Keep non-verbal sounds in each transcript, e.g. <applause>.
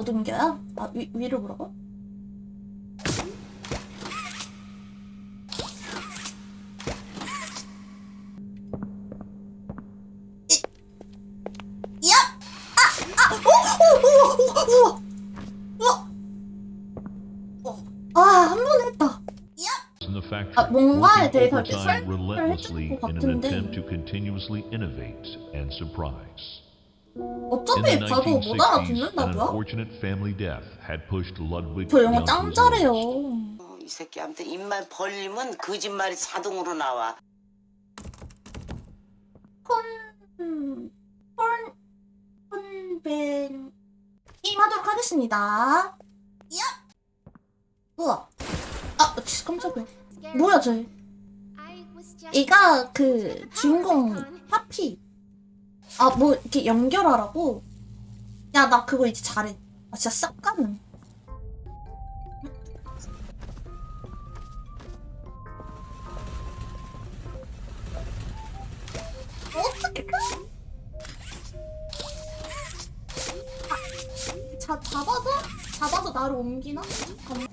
못 옮겨요? 아 위, 위로 보라고? 야! 아! 아! 뭔가에 대해서 이렇게 설명을 해주는 것 같은데. 어차피 봐도 못 1960s, an 알아듣는다고요? 저 영어 짱 잘해요. 어, 이 새끼한테 입만 벌리면 거짓말이 자동으로 나와. 콘, 콘, 콘벤, 게임하도록 하겠습니다. 야! 우와. 아, 치, 깜짝이야. 뭐야, 쟤. 얘가 그 주인공 파피. 아, 뭐, 이렇게 연결하라고? 야, 나 그거 이제 잘해. 아, 진짜 싹 가는. 어떻게 아, 자, 잡아서? 잡아서 나를 옮기나? 잠깐만.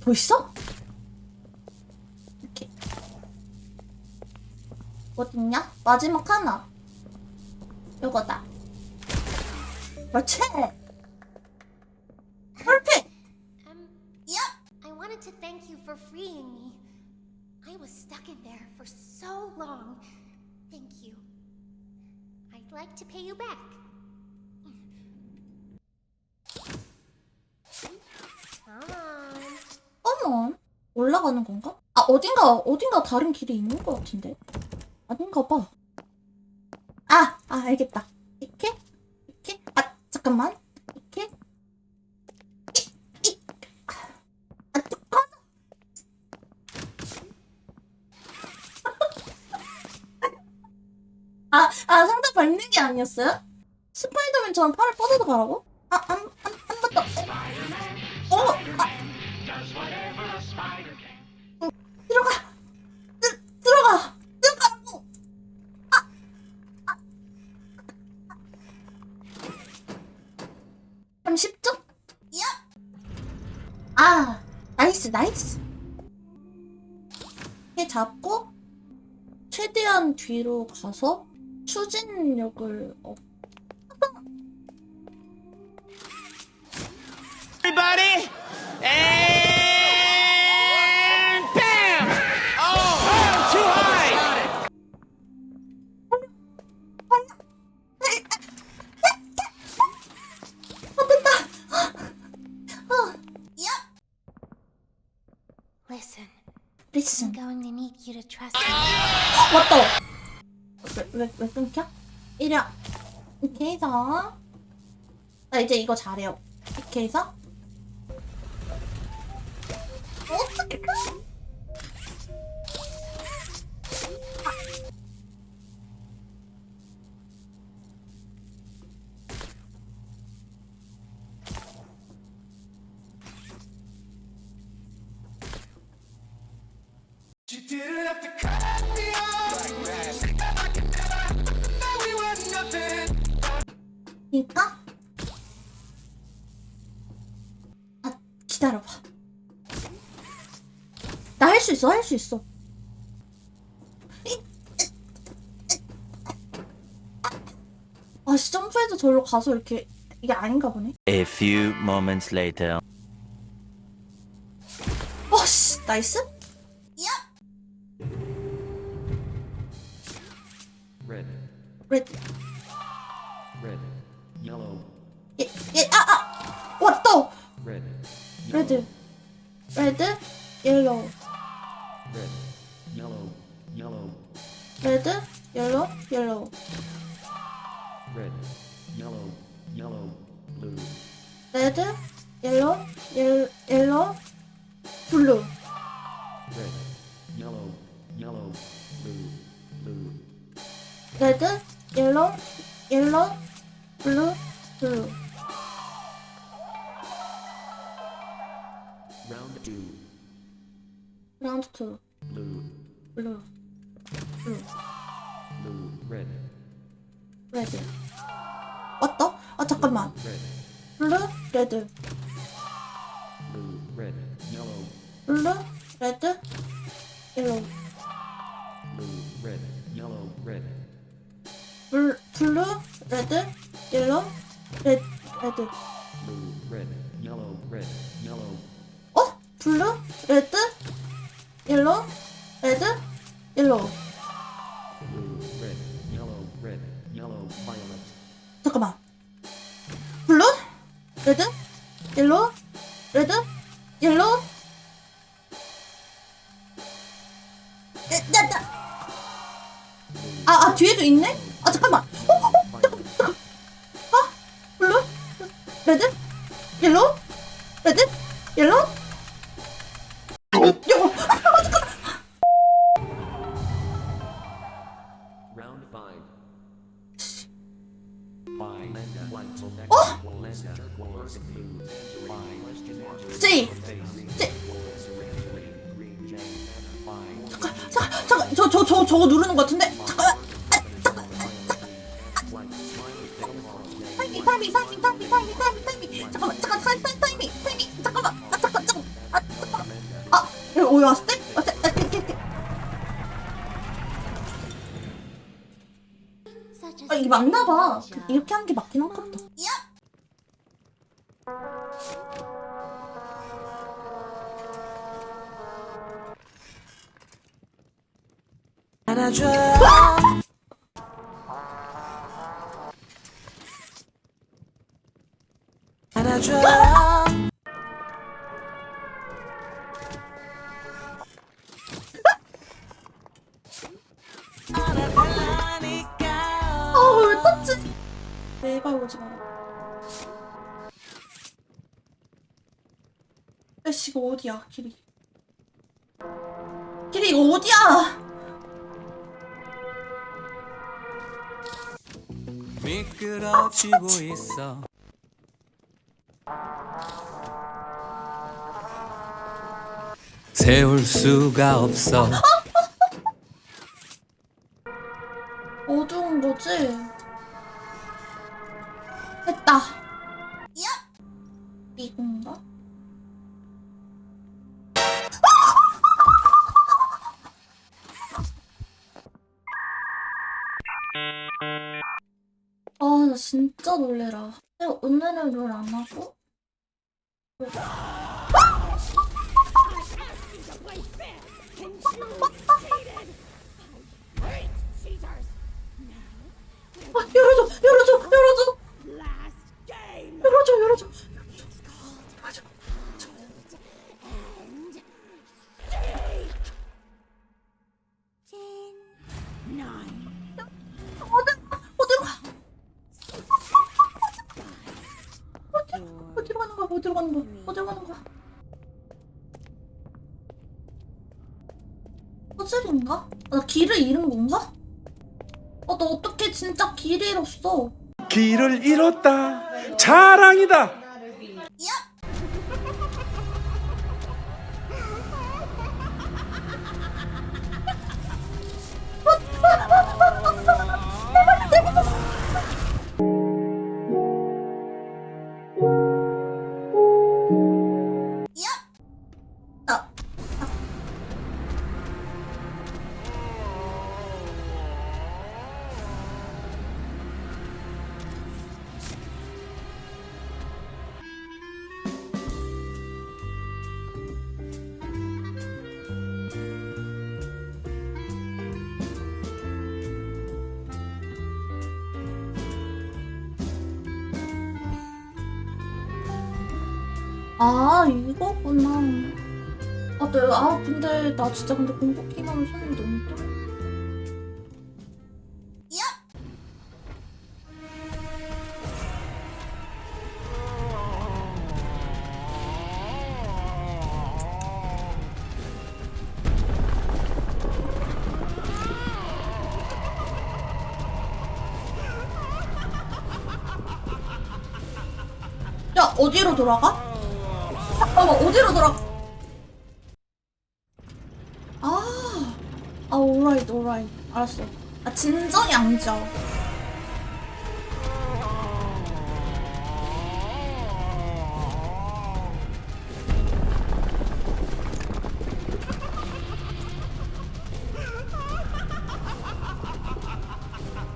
보있어? 어딨냐? 마지막 하나. 요거다. 그렇지! Um, Yep. I wanted to thank you for freeing me. I was stuck in there for so long. Thank you. I'd like to pay you back. 어머, 올라가는 건가? 아, 어딘가, 어딘가 다른 길이 있는 것 같은데? 아닌가 봐. 아, 아, 알겠다. 이렇게? 이렇게? 아, 잠깐만. 이렇게? 이, 이. 아, 또 꺼져. 아, 아, 상자 밟는 게 아니었어요? 스파이더맨처럼 팔을 뻗어서 가라고? 30초? 야! 아, 나이스, 나이스. 해 잡고, 최대한 뒤로 가서 추진력을 얻고, Listen, 리슨. I'm going to need you to trust me. 왔다. 왜, 왜, 왜 끊겨? 이리야. 이렇게 해서. 나 이제 이거 잘해요. 이렇게 해서. Didn't have to cut me off like that. I could never know we were nothing. 그니까? 아, 기다려봐. 나 할 수 있어, 할 수 있어. 아, 씨, 점프해서 저기로 가서 이렇게, 이게 아닌가 보네. A few moments later. 어, 씨, 나이스? 레드. red, yellow, 예, 예, 아, 아! 왔다! red, 레드. 레드, 옐로우. red, yellow, yellow, 레드, 옐로우, 옐로우. red, yellow, yellow, blue, 레드, 옐로우, 옐, 옐로우, 블루. red, yellow, yellow, blue, blue, 레 블루, 레드, 옐로우. blue, red, yellow, red, 블, 블루, 레드, 옐로우, 레드, 레드. blue, red, yellow, red, yellow, 어? 블루, 나, 나. 아, 아, 뒤에도 있네? 아, 잠깐만. 어, 어, violet, 아, 블루, 레드, 옐로우, 레드, 저, 저, 저, 저거 누르는 것 같은데? 잠깐만. white, smiley, face, 타이밍, 타이밍, 타이밍, 타이밍, 타이밍, 타이밍, 타이밍. 잠깐만, 잠깐, 타이밍, 타이밍, 타이밍. 잠깐만, 아, 잠깐, 잠깐, 아, 잠깐. 아, 여기 왔을 때? 왔을 때? 아, 아, 이게 맞나 봐. 그, 이렇게 하는 게 맞긴 한가 보다. 아, 왜 떴지? 내발 오지 마라. 아이씨, 이거 어디야, 길이. 길이, 이거 어디야? 미끄러지고 있어 세울 수가 없어 <laughs> 어두운 거지? 됐다. 야! 이건가? <laughs> 아, 나 진짜 놀래라. 근데 오늘은 롤 안 하고? 아, 열어줘, 열어줘, 열어줘. 열어줘? 어디로 가는 거야? 어디로 가는 거야? 퍼즐인가? 아, 나 길을 잃은 건가? 아, 나 어떻게 진짜 길을 잃었어? 길을 잃었다. 자랑이다. 아, 이거구나. 아, 네, 아, 근데, 나 진짜 근데 공포 키가면 손이 너무 떨려. 야, 어디로 돌아가? 그대로 돌아. 아, 아 오라이트 오라이트 알았어. 아 진정 양죠.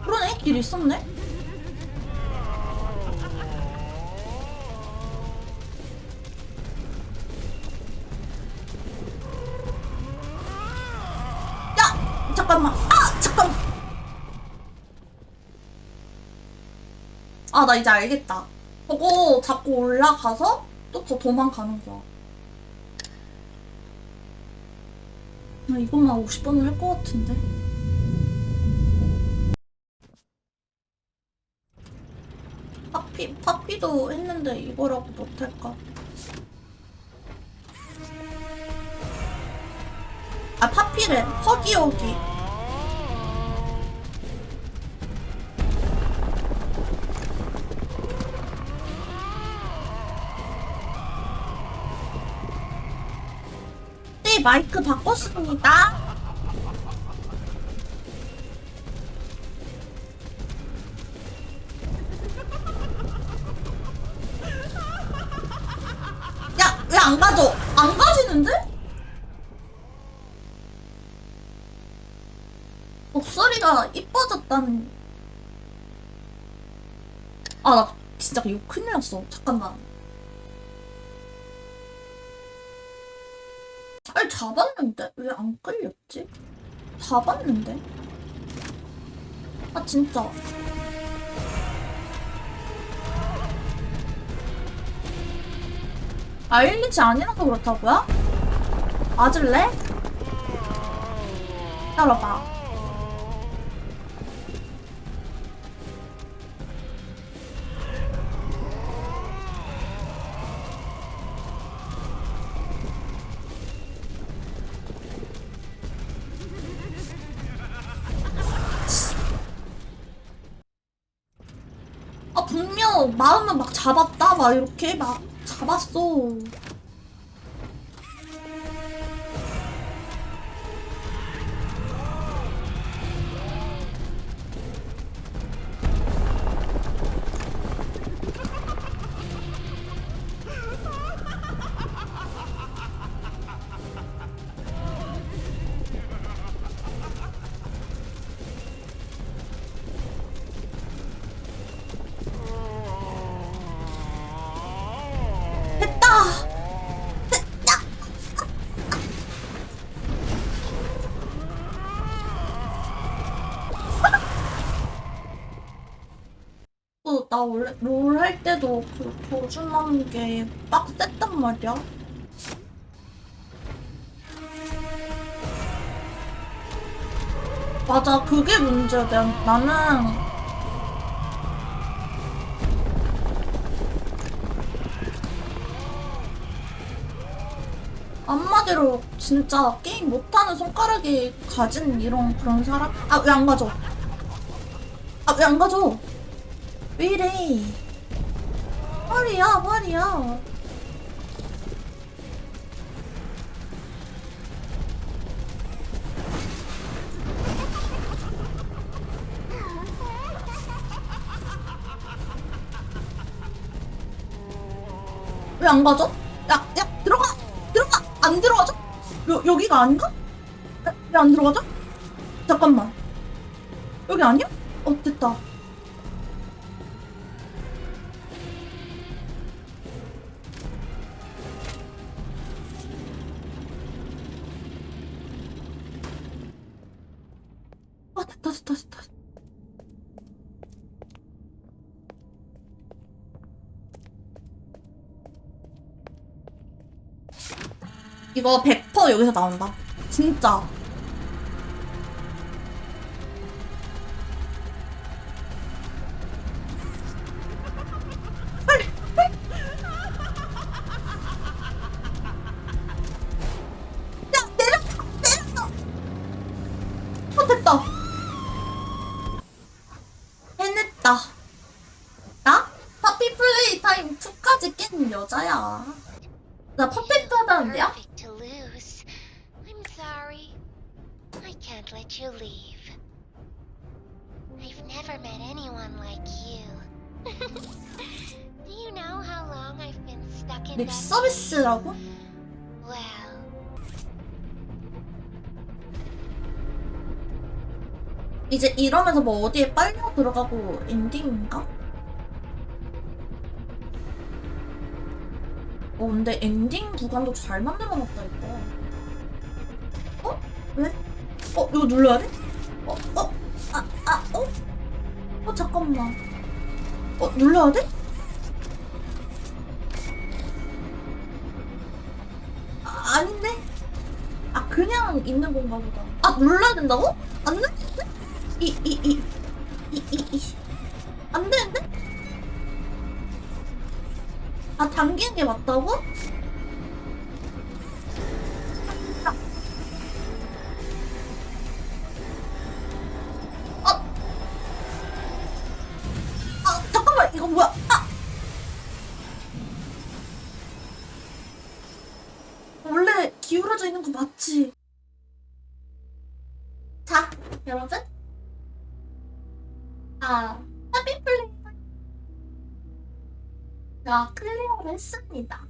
그러네 길 있었네. 잠깐만. 아! 잠깐. 아, 나 이제 알겠다. 저거 잡고 올라가서 또 더 도망가는 거야. 나 이것만 50번을 할 것 같은데. 파피, 파피도 했는데 이거라고 못할까? 아, 파피래. 허기허기. 마이크 바꿨습니다. 야, 왜 안 가져? 안 가지는데? 목소리가 이뻐졌다는. 아, 나 진짜 이거 큰일 났어. 잠깐만. 아니, 잡았는데? 왜 안 끌렸지? 잡았는데? 아, 진짜. 아, 1리치 아니라서 그렇다고요? 맞을래? 따라봐. 마음은 막 잡았다? 막 이렇게 막 잡았어. 롤 할 때도 그 도준하는 게 빡셌단 말이야. 맞아, 그게 문제야. 내- 나는 한마디로 진짜 게임 못하는 손가락이 가진 이런 그런 사람? 아, 왜 안 가져? 아, 왜 안 가져? 왜 이래? 말이야, 말이야. 왜 안 가져? 야, 야, 들어가! 들어가! 안 들어가죠? 여, 여기가 아닌가? 왜 안 들어가죠? 잠깐만. 여기 아니야? 어, 됐다. 아, 됐다, 됐다, 됐다. 이거 100% 여기서 나온다. 진짜. 립 서비스라고? 이제 이러면서 뭐 어디에 빨려 들어가고 엔딩인가? 어 근데 엔딩 구간도 잘 만들어놨다 이거 어? 왜? 어 이거 눌러야 돼? 어? 어? 아, 아, 어? 어 잠깐만 어 눌러야 돼? 있는 건가 보다 아 눌러야 된다고? 안 되는데? 이 이 이 이 이 이 안 되는데? 아 당기는 게 맞다고? 여러분? 아 헤비 플레이 자 클리어를 했습니다